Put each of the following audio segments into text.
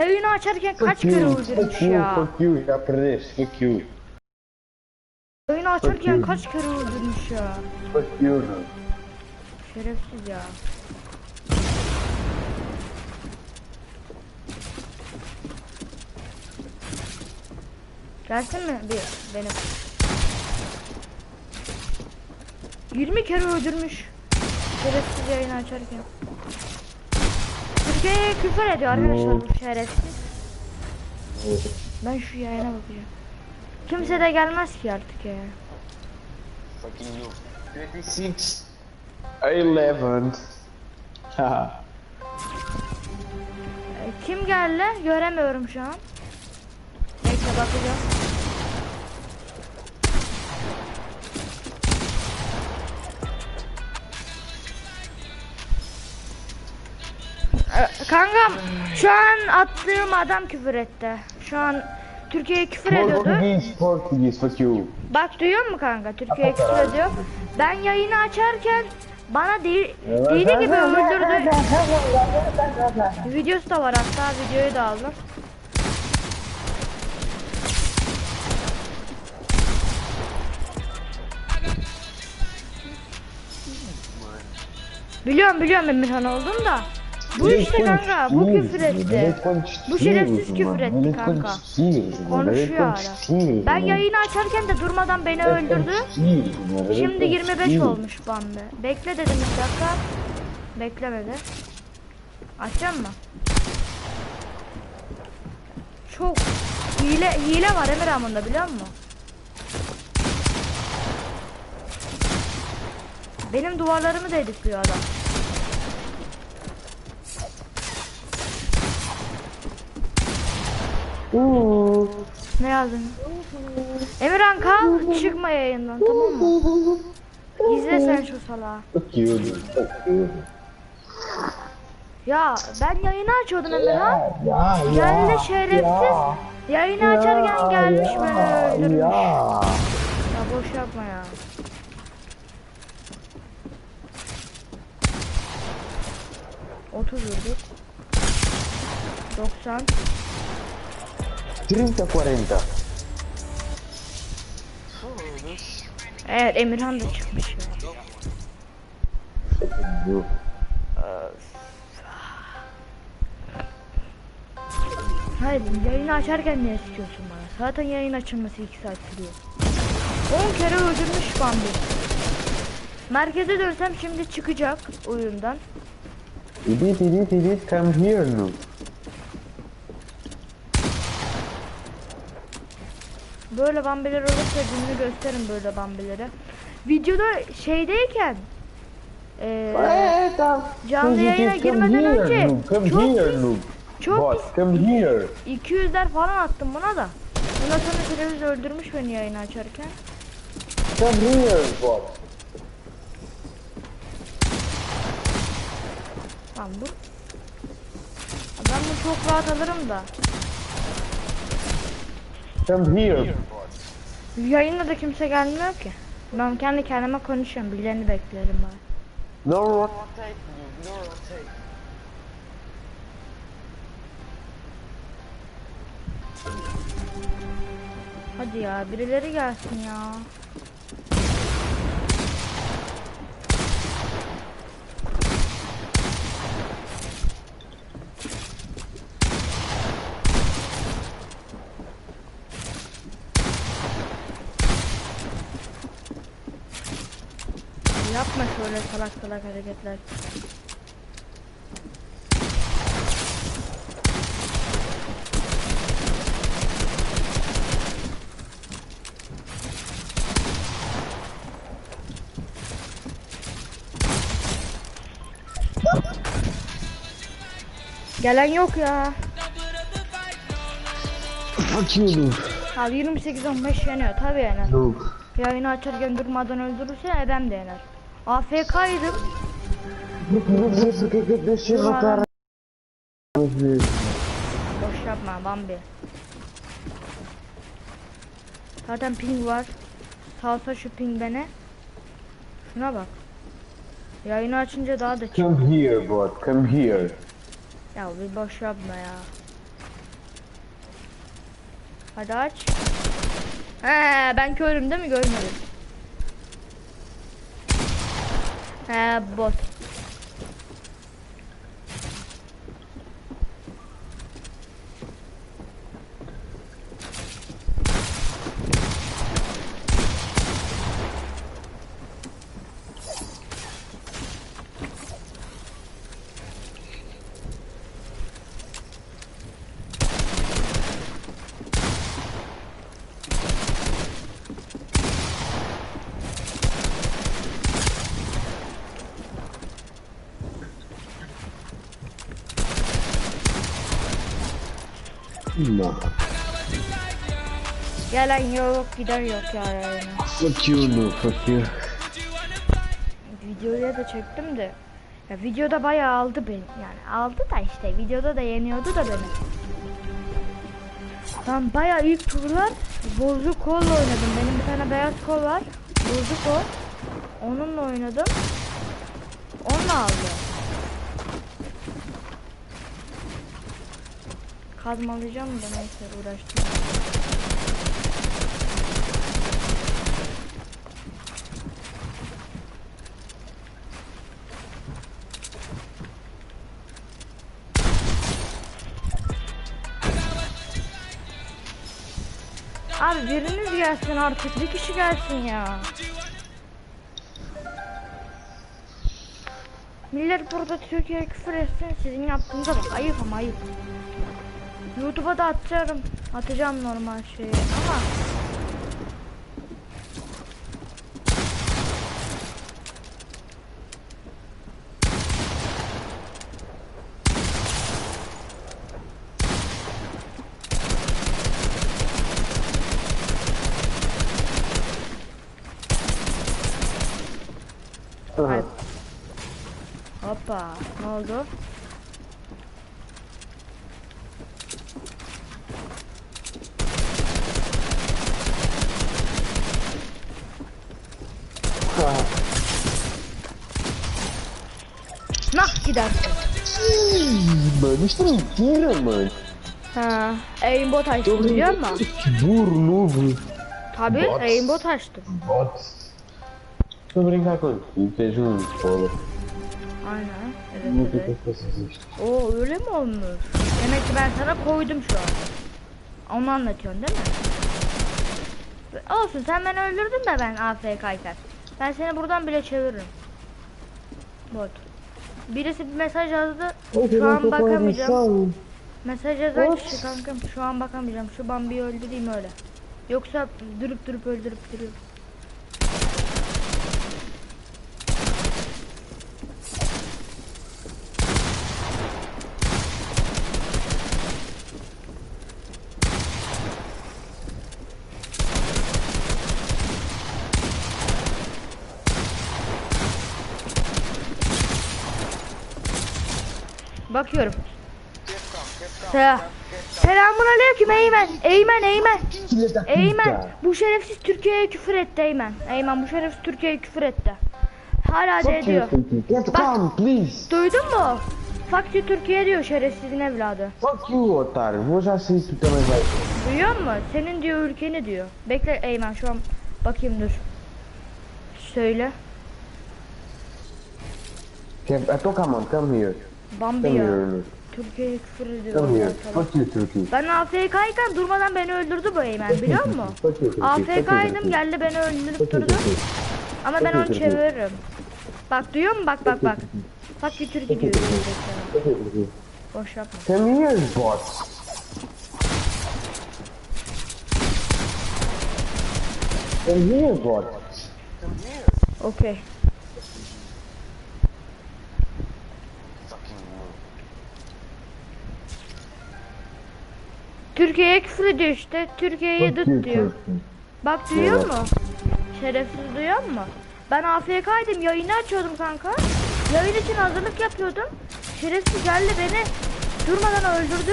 Yayını açarken kaç kere öldürmüş ya. fuck you, já perdeste, fuck you, Yayını açarken kaç kere öldürmüş ya. fuck you. Şerefsiz ya. Gelsin mi bir benim? 20 kere öldürmüş. Şerefsiz yayını açarken. Türkiye'ye küfür ediyor arkadaşlar bu şerefsiz. Ben şu yayına bakacağım. Kimse de gelmez ki artık ya. Fucking you. 26, 11. Haha. E, Kim geldi? Göremiyorum şu an. Bekle bakacağım. Kankam şu an attığım adam küfür etti. Şu an Türkiye'ye küfür ediyordu. Português, português, fuck you. Bak duyuyor musun kanka? Türkiye'ye küfür ediyor. Ben yayını açarken bana değil, deli gibi öldürdü. Videosu da var hatta videoyu da aldım. Biliyorum biliyorum Emirhan oldum da. Bu işte kanka bu küfür etti. Bu şerefsiz küfür etti kanka. Konuşuyor hala. Ben yayını açarken de durmadan beni öldürdü. Şimdi 25 olmuş bandı. Bekle dedim bir dakika. Beklemedi. Açacağım mı? Çok hile hile var Emir Amında biliyor musun? Benim duvarlarımı da editliyor adam. Ne yazdın? Emirhan kal çıkma yayından tamam mı? İzle sen şu salağı. Fuck you. Ya ben yayını açıyordum Emirhan. Ya, Geldi şerefsiz. Yayını açarken gelmiş beni öldürmüş. Ya. Ya boş yapma ya. Otuz vurduk. 90. 30, 40. Evet Emirhan da çıkmış. You. Hayır yayını açarken ne istiyorsun bana? Zaten yayın açılması 2 saat sürüyor. 10 kere öldürmüş Bambi. Merkeze dönsem şimdi çıkacak oyundan. Edit, edit, edit, come here, no. Böyle bambiler olursa gününü gösteririm böyle bambilere. Videoda şeydeyken eee canlı yayına girmeden önce çok çok Boss, come here. pis 200'ler falan attım buna da. Ondan sonra televizyon öldürmüş beni yayını açarken. Come here, boss. Tamam bu. Ben bunu çok rahat alırım da. Come here. Yayında da kimse gelmiyor ki. Ben kendi kendime konuşuyorum. Birilerini beklerim ben. No rotate, no rotate. Hadi ya birileri gelsin ya. Yapma şöyle salak salak hareketler. Gelen yok ya. Noob. Abi 28-15 yeniyor tabi yener. Noob. Yayını açarken durmadan öldürürse Eden de yener. AFK'ydım. Boş yapma Bambi. Zaten ping var. Salsa şu ping beni. Şuna bak. Yayını açınca daha da çık. Come here, bot. Come here. Ya bir boş yapma ya. Hadi aç. He ben körüm değil mi görmedim. He bot. No. Gelen yok gider yok ya yani. Fuck you no fuck you. Videoya da çektim de. Ya videoda bayağı aldı beni. Yani aldı da işte videoda da yeniyordu da beni. Ben bayağı ilk turlar bozuk kolla oynadım. Benim bir tane beyaz kol var. Bozuk kol. Onunla oynadım. Onunla aldı. Kazmalayacağım da neyse uğraştım. Abi biriniz gelsin artık. Bir kişi gelsin ya. Millet burada Türkiye'ye küfür etsin. Sizin yaptığınıza bak. Ayıp ama ayıp. YouTube'a da atacağım. Atacağım normal şeyi ama Aha. hoppa ne oldu? Nah gidersin. İsto é mentira, mano. Ha, aimbot açtım biliyor musun? Burro, noob. Tabi aimbot açtım. Bot. Brincar contigo, tens um spoiler. Aynen. Evet, evet. Oo öyle mi olmuş? Demek ki ben sana koydum şu an. Onu anlatıyorsun değil mi? Olsun sen beni öldürdün de ben AFK'yken. Ben seni buradan bile çeviririm. Bot. Birisi bir mesaj yazdı. Şu an bakamayacağım. Mesaj yazan kişi kankam şu an bakamayacağım. Şu Bambi'yi öldüreyim öyle. Yoksa durup durup öldürüp duruyor. Bakıyorum. Selam. Selamun aleyküm Eymen. Eymen Eymen. Eymen. Bu şerefsiz Türkiye'ye küfür etti Eymen. Eymen bu şerefsiz Türkiye'ye küfür etti. Hala da ediyor. Please. Duydun mu? Fuck you Türkiye diyor şerefsizin evladı. Fuck you, sair, tu também vai. Duyuyor musun? Senin diyor ülkeni diyor. Bekle Eymen şu an bakayım dur. Söyle. Então, come on, come here. Bambi ya. Nuno. Türkiye'ye küfür ediyor. Ortalık. Fuck you, Turkey. Ben AFK'yken durmadan beni öldürdü bu Eymen biliyor musun? Fuck you, AFK'ydım geldi beni öldürüp durdu. Ama ben onu çeviririm. Bak duyuyor musun? Bak bak bak. Fuck you Türkiye diyor. Fuck you, Turkey. Boş yapma. Come here, bot. Come here, bot. Okey. Türkiye'ye küfür ediyor işte. Türkiye'ye dıt diyor. Bak duyuyor Evet. mu? Şerefsiz duyuyor mu? Ben AFK'ydım yayını açıyordum kanka. Yayın için hazırlık yapıyordum. Şerefsiz geldi beni durmadan öldürdü.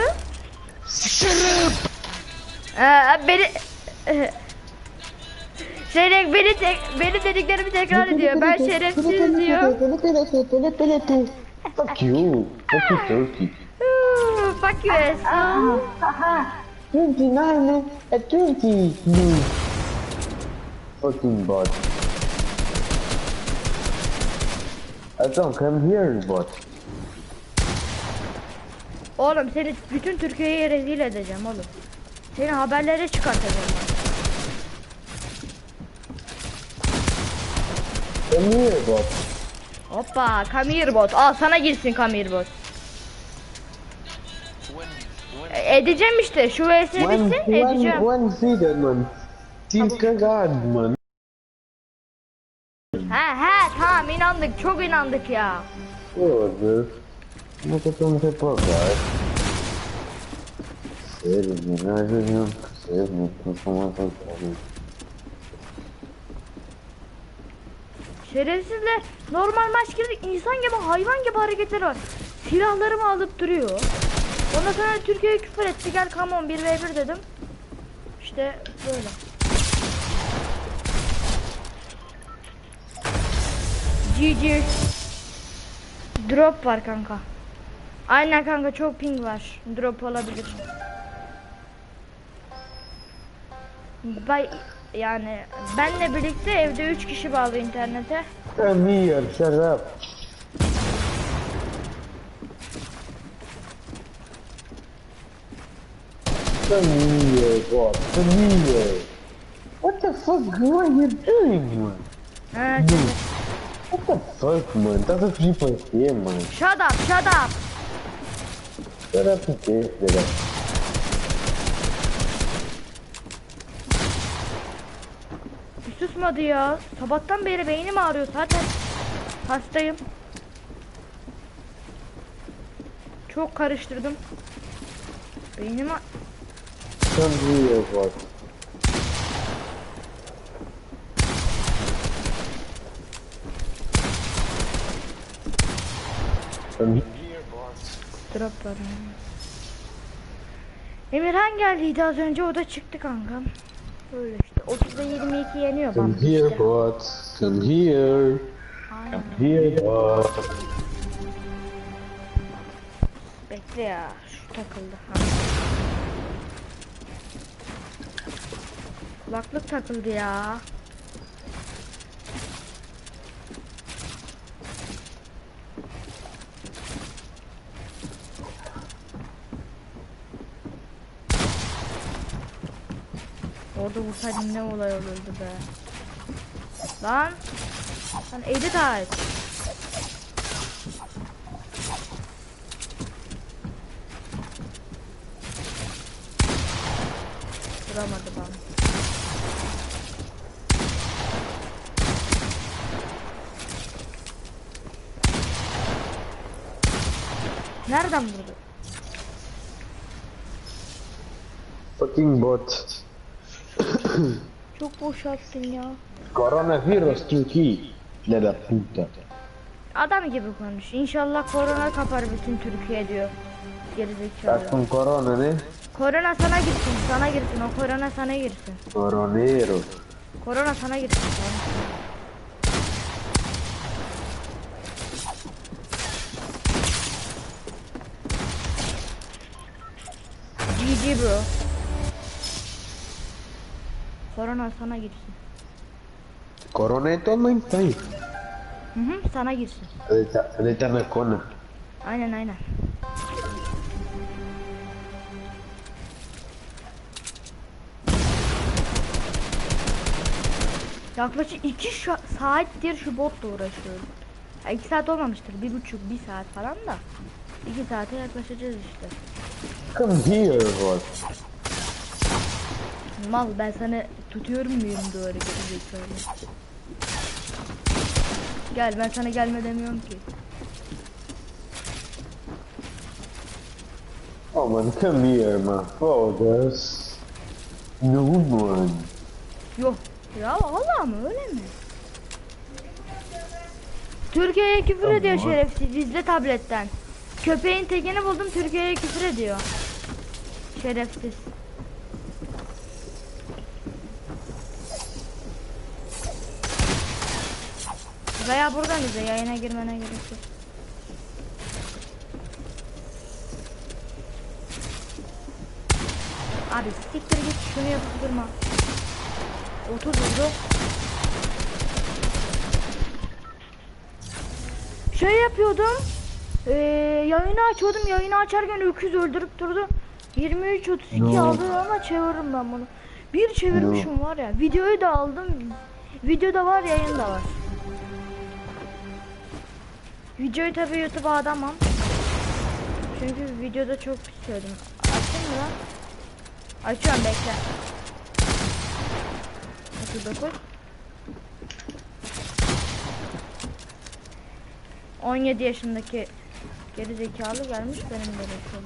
Ee, beni Şeyle beni tek, beni dediklerimi tekrar ediyor. Ben şerefsiz diyor. Fuck you. Fuck you, Turkey. Fuck you asshole. 29 at 20 noob. Fucking bot. Adam come here bot. Oğlum seni bütün Türkiye'ye rezil edeceğim oğlum. Seni haberlere çıkartacağım ben. Come here bot. Hoppa Kamirbot. Al sana girsin Kamirbot. E, edeceğim işte. Şu vs bitsin edeceğim. one seater man. Team cagado man. He he tamam inandık. Çok inandık ya. Menino, às vezes não percebo, não estou mais a cara. Şerefsizler normal maç girdik insan gibi hayvan gibi hareketler var. Silahlarımı alıp duruyor. Ondan sonra Türkiye'ye küfür etti gel come on 1v1 dedim. İşte böyle. GG. Drop var kanka. Aynen kanka çok ping var. Drop olabilir. Bay yani benle birlikte evde 3 kişi bağlı internete. Come here, shut here, God, here. What the fuck, are you doing, man? Ha, What the fuck, man? Estás a fugir para quê, man? shut up, shut up. Shut up, da Bir susmadı ya. Sabahtan beri beynim ağrıyor zaten. Hastayım. Çok karıştırdım. Beynim Come here, boss. drop var. Emirhan geldiydi az önce o da çıktı kankam. Öyle işte. 30'da 22 yeniyor Come here, işte. bot. Come here. Aynen. Come here, bot. Bekle ya. Şu takıldı. Ha. Kulaklık takıldı ya. Orada vursaydım ne olay olurdu be. Lan. Lan edit et. Vuramadı bana. Nereden vurdu? Fucking bot. Çok boş attın ya. Coronavirus Türkiye. Filha da puta. Adam gibi konuş. İnşallah korona kapar bütün Türkiye diyor. Gerizekalı. Com corona, né? Korona sana girsin, sana girsin. O korona sana girsin. Coronero. Korona sana girsin. Sana. GG bro. Korona sana girsin. Tua mãe tem. Hı hı, sana girsin. Tá na cona. Aynen aynen. Yaklaşık iki saattir şu botla uğraşıyorum. İki saat olmamıştır. Bir buçuk, bir saat falan da. İki saate yaklaşacağız işte. Come here, bot. Mal ben sana tutuyorum muyum doğru gerizekalı. Gel ben sana gelme demiyorum ki. Oh man, come here, man. Foda-se. No, mano. Yok. Ya valla mı öyle mi? Türkiye'ye küfür ediyor şerefsiz bizde tabletten. Köpeğin tekini buldum Türkiye'ye küfür ediyor. Şerefsiz. Veya buradan bize yayına girmene gerek yok. Abi siktir git şunu yapıp durma. 30 vurdu. Şey yapıyordum. Eee yayını açıyordum. Yayını açarken öküz öldürüp durdu. 23 32 No. aldı ama çeviririm ben bunu. Bir çevirmişim var ya. Videoyu da aldım. Videoda var, yayın da var. Videoyu tabii YouTube'a adamam. Çünkü videoda çok istiyordum. Açayım mı lan? Açıyorum bekle. 39 17 yaşındaki geri zekalı gelmiş benim de olacağım.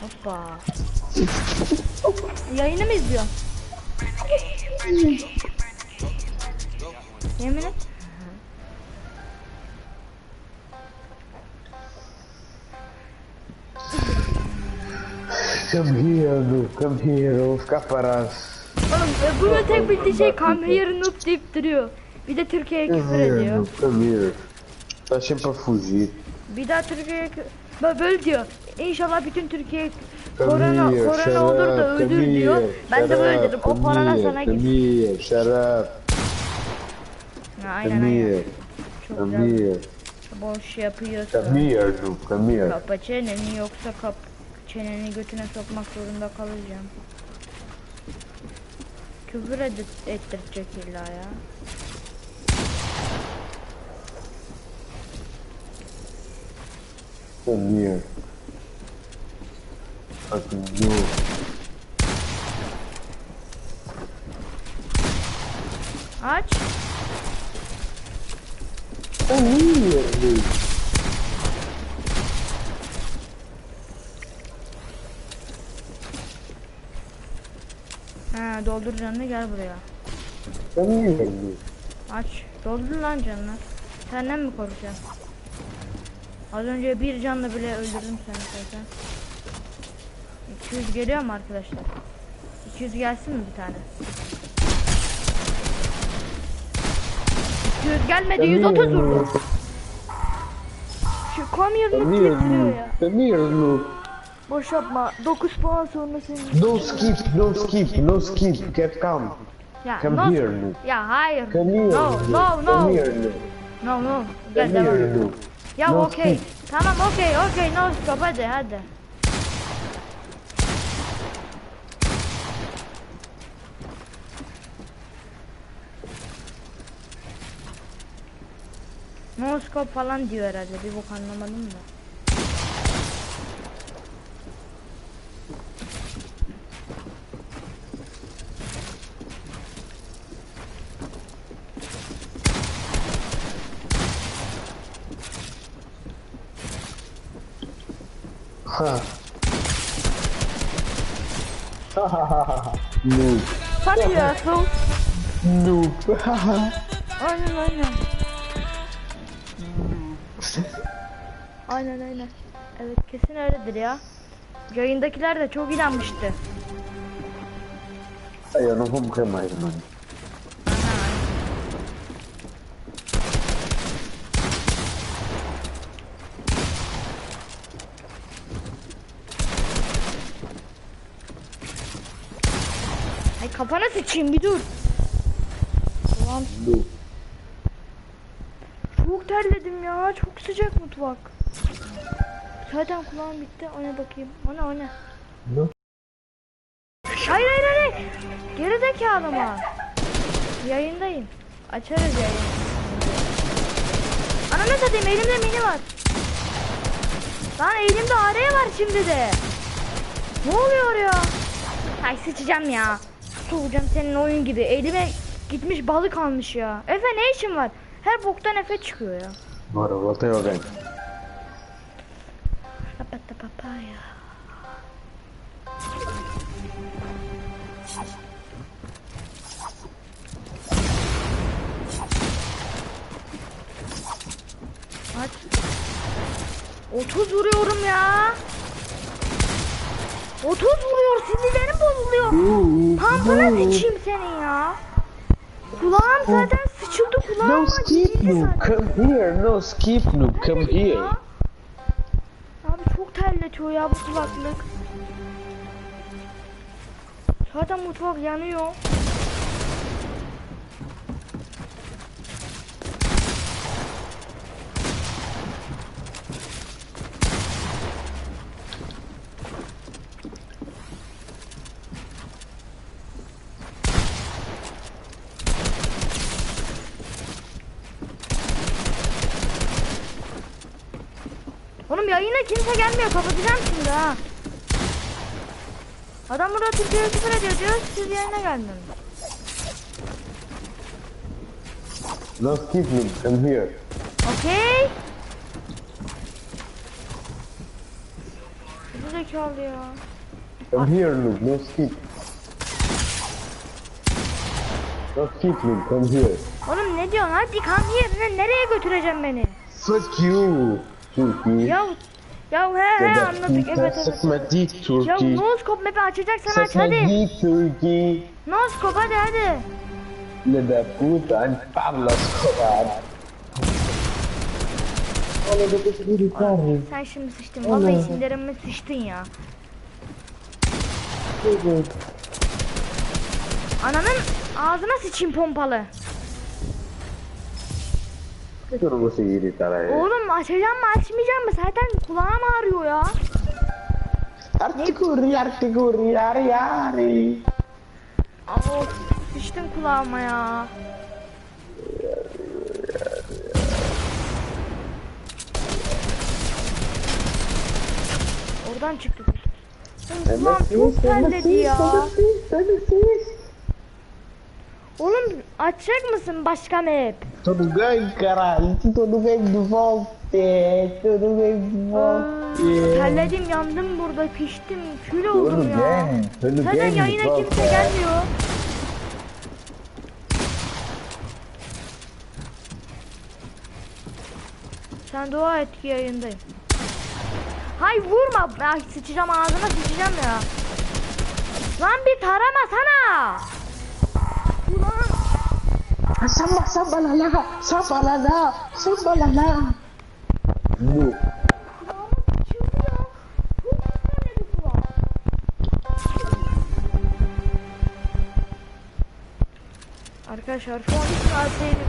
Hoppa. Yayını mı izliyorsun? Yemin et. Come here, noob. Come here, of kaparas. Oğlum e, bunun tek bildiği şey come here noob deyip duruyor. Bir de Türkiye'ye küfür ediyor. Come here. Está sempre a fugir. Bir daha Türkiye'ye böyle diyor. İnşallah bütün Türkiye Come korona here, korona shut olur da öldür diyor. here, Ben de böyle dedim. O here, sana. Ha, Aynen aynen. Çok güzel. here. Boş yapıyorsun. Noob. Come here. Kapa çeneni yoksa kap çeneni götüne sokmak zorunda kalacağım. Küfür edip ettirecek illa ya. Come Fucking noob. Aç. Come here, noob. Ha doldur canını gel buraya. Come here, noob. Aç. Doldur lan canını. Senden mi korkacağım? Az önce bir canla bile öldürdüm seni zaten. 200 geliyor mu arkadaşlar? 200 gelsin mi bir tane? 200 gelmedi 130 vurdu. Şu getiriyor noob. ya. Noob. Boş yapma. 9 puan sonra senin. No skip, no skip, no skip. Get come. Ya Come no- here. Ya hayır. Come here, No no no. Come here. No no. Gel devam. Ya No okey. Tamam okey okey no stop hadi hadi. No scope falan diyor herhalde bir bok anlamadım da. Ha. noob. Fuck you asshole. Noob. Aynen aynen. Aynen aynen. Evet kesin öyledir ya. Yayındakiler de çok inanmıştı. Não vou morrer mais, mano. Ay kafana sıçayım bir dur. Ulan Noob. Terledim ya. Çok sıcak mutfak. Zaten kulağım bitti. Ona bakayım. Ona ona. No. Hayır hayır hayır. Geri zekalı mı? Yayındayım. Açarız yayını. Ananı satayım elimde mini var. Lan elimde araya var şimdi de. Ne oluyor ya? Ay sıçacağım ya. Soğuyacağım senin oyun gibi. Elime gitmiş balık almış ya. Efe ne işin var? Her boktan Efe çıkıyor ya. Bora, voltei ao ganho. Rapata papaya. Aç. 30 vuruyorum ya. 30 vuruyor sinirlerim bozuluyor. Pampana sıçayım senin ya. Kulağım zaten sıçıldı kulağıma No skip noob, come here. No skip noob, come here. Abi çok terletiyor ya bu kulaklık. Zaten mutfak yanıyor. Oğlum yayına kimse gelmiyor kapatacağım şimdi ha. Adam burada Türkiye'ye küfür ediyor diyor siz yayına gelmiyorsunuz. No skip noob, come here. Okey. Bu zekalı ya. Come here noob, no skip. No skip noob, come here. Oğlum ne diyorsun hadi kan yerine nereye götüreceğim beni? Fuck you, Turkey. Ya ya he he anladık evet evet. Sıkma dik Ya noskop map'i açacaksan aç hadi. dik Turkey. Noskop hadi hadi. Le da puta, que se carne. Sen şimdi sıçtın vallahi sinirimi sıçtın ya. Ananın ağzına sıçayım pompalı. Durumu seyir tarayı. Oğlum açacağım mı açmayacağım mı? Zaten kulağım ağrıyor ya. Artık uri artık uri yari yari. Ama düştüm kulağıma ya. Oradan çıktık. Kulağım çok terledi ya. Sen de Oğlum açacak mısın başka map? Tudo bem, caralho? Tudo bem de volta. Tudo bem de volta. Terledim yandım burada piştim kül oldum ya. bem, tudo Zaten bem de yayına kimse gelmiyor. Sen dua et ki yayındayım. Hay vurma. Ay sıçacağım ağzına sıçacağım ya. Lan bir taramasana. Samba, samba, la, la. Samba, la, la. Samba, la, la. Kulağım. Arkadaşlar şu an hiç rahat değilim.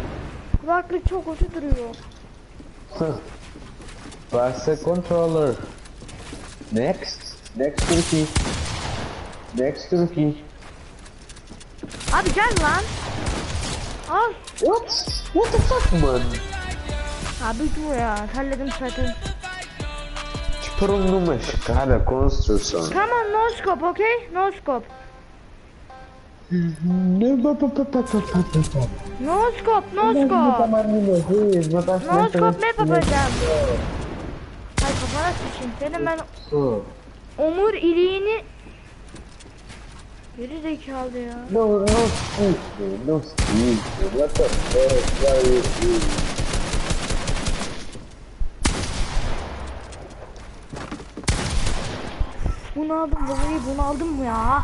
Kulaklık çok kötü duruyor. Passa controller. Next. Next Turkey. Next Turkey. Abi gel lan. Al. What? What the fuck man? Abi dur ya. Terledim zaten. Çıpırın numaş. Cara, construction. Come on, no scope, okay? No scope. No scope, no scope. No scope ne yapacağım? Ay kafana sıçayım. Senin ben omur iliğini Geri zekalı ya. No, no skip, no skip. What the fuck? Are you doing? Bunu aldım vallahi bunu aldım mı ya?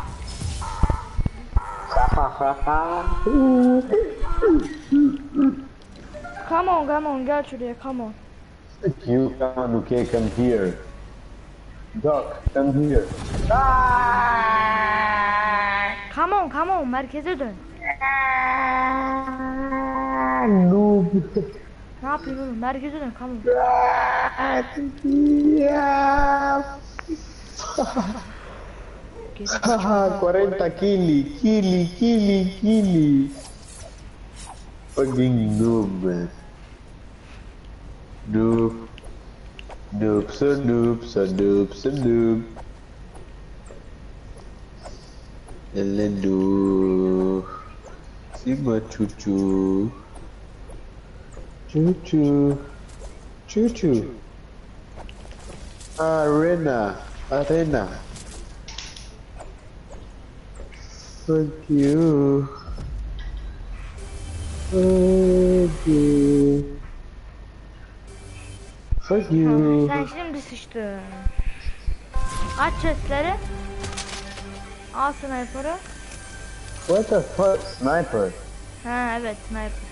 Come on come on gel şuraya come on. You, on, okay, come here. Doc, come here. Come on come on merkeze dön. Noob. Ne yapıyorsun oğlum merkeze dön come on. Ah, yeah. Geri Ah, 40 kili, kili, kili, kili. Fucking noob, man. Noob. Noob, so noob, so noob, so noob. Elelu. Sima çuçu. Çuçu. Çuçu. Arena. Arena. Thank you. Thank you. Thank you. Ben şimdi sıçtım. Aç sesleri. Al sniper'ı. What the fuck, sniper? Ha evet sniper.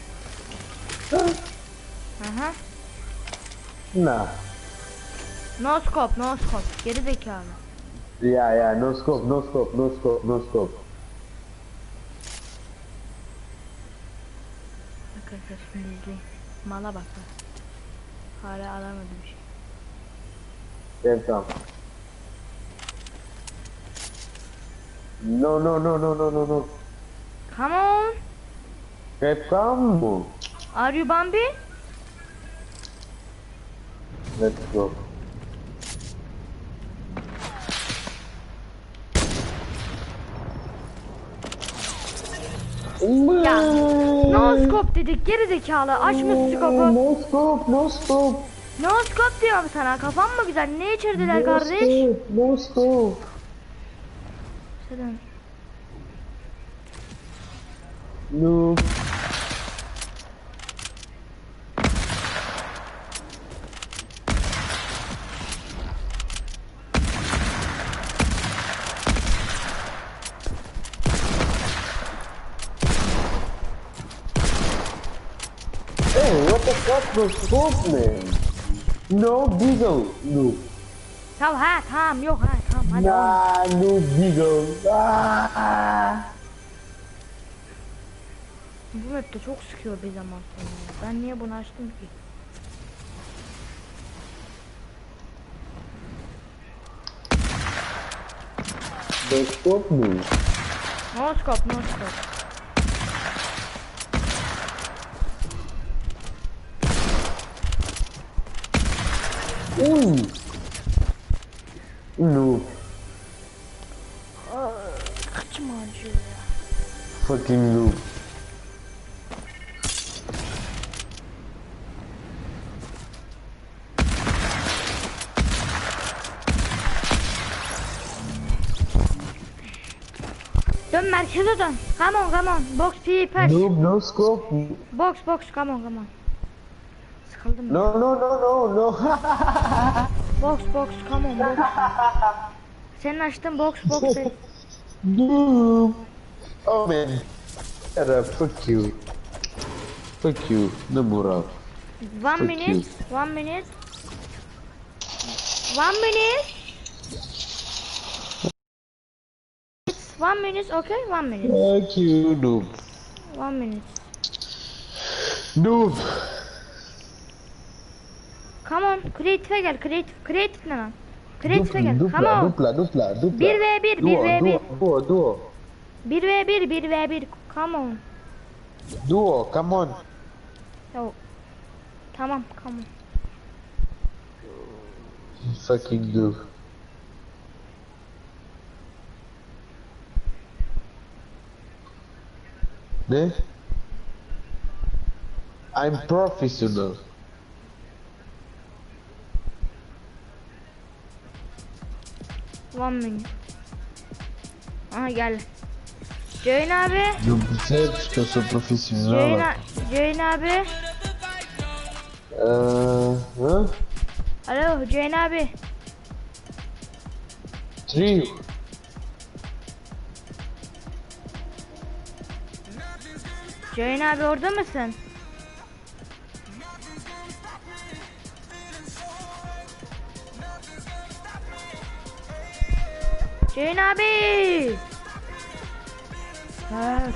Aha. Nah. No scope, no scope. Geri zekalı. Yeah, yeah, no scope, no scope, no scope, no scope. Arkadaşlar şimdi izleyin. Mala bak. Hala alamadı bir şey. Then some. No, no, no, no, no, no, no. Come on. Hep come. Are you Bambi? Let's go. Ya. No scope dedik geri zekalı. Açma scope'u. No scope, no scope. No scope diyorum sana. Kafan mı güzel? Ne içirdiler No kardeş? scope, no scope. Selam. No. Hey, what the fuck no scope, man? No beagle. No. Tamam ha tamam yok ha tamam hadi. Nah, no beagle. Ah. Bu map'te çok sıkıyor bir zaman sonra. Ben niye bunu açtım ki? No scope, no. Scope no scope. Kaçım acıyor ya. Fucking noob. Dön merkeze dön. Come on come on. Box P pass. Noob, no scope. Box box come on come on. Sıkıldım. No, no, no, no, no. Box box come on box. Senin açtığın box box. noob. Oh man. Shut up. Fuck you. Fuck you. No Murat. One Fuck minute. you. One minute. One minute. It's one minute, okay? One minute. Fuck you, noob. One minute. Noob. Come on, creative'e gel. Creative, creative ne lan? Creative'e gel. Come Dupla, on. dupla, dupla, dupla. 1v1, Duo, 1v1. duo, duo, duo. 1v1, 1v1. Come on. Duo, come on. Yo. Tamam, come on. Fucking noob. Ne? I'm professional. One minute. Aha gel. Ceyhun abi. Que eu sou profissional? Ceyhun, Ceyhun abi. Ah, hã? Alo Ceyhun abi. Trio. Ceyhun abi orada mısın? Ceyhun abi. Öf.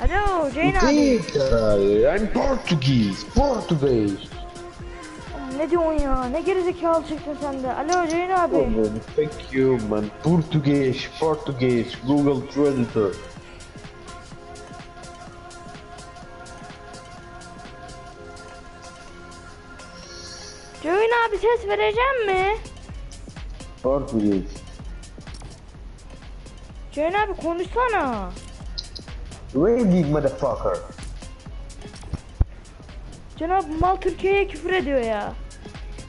Alo O abi. I'm português. Português. Ne diyorsun ya? Ne gerizekalı çıktın sen de. Alo Pô, abi. mano, fuck you, man. Português, português. Google Tradutor. Ceyhun abi ses vereceğim mi? Português. Ceyhun abi konuşsana. Ready, motherfucker. Cenab mal Türkiye'ye küfür ediyor ya.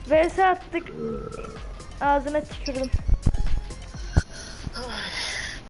VS attık. Ağzına tükürdüm.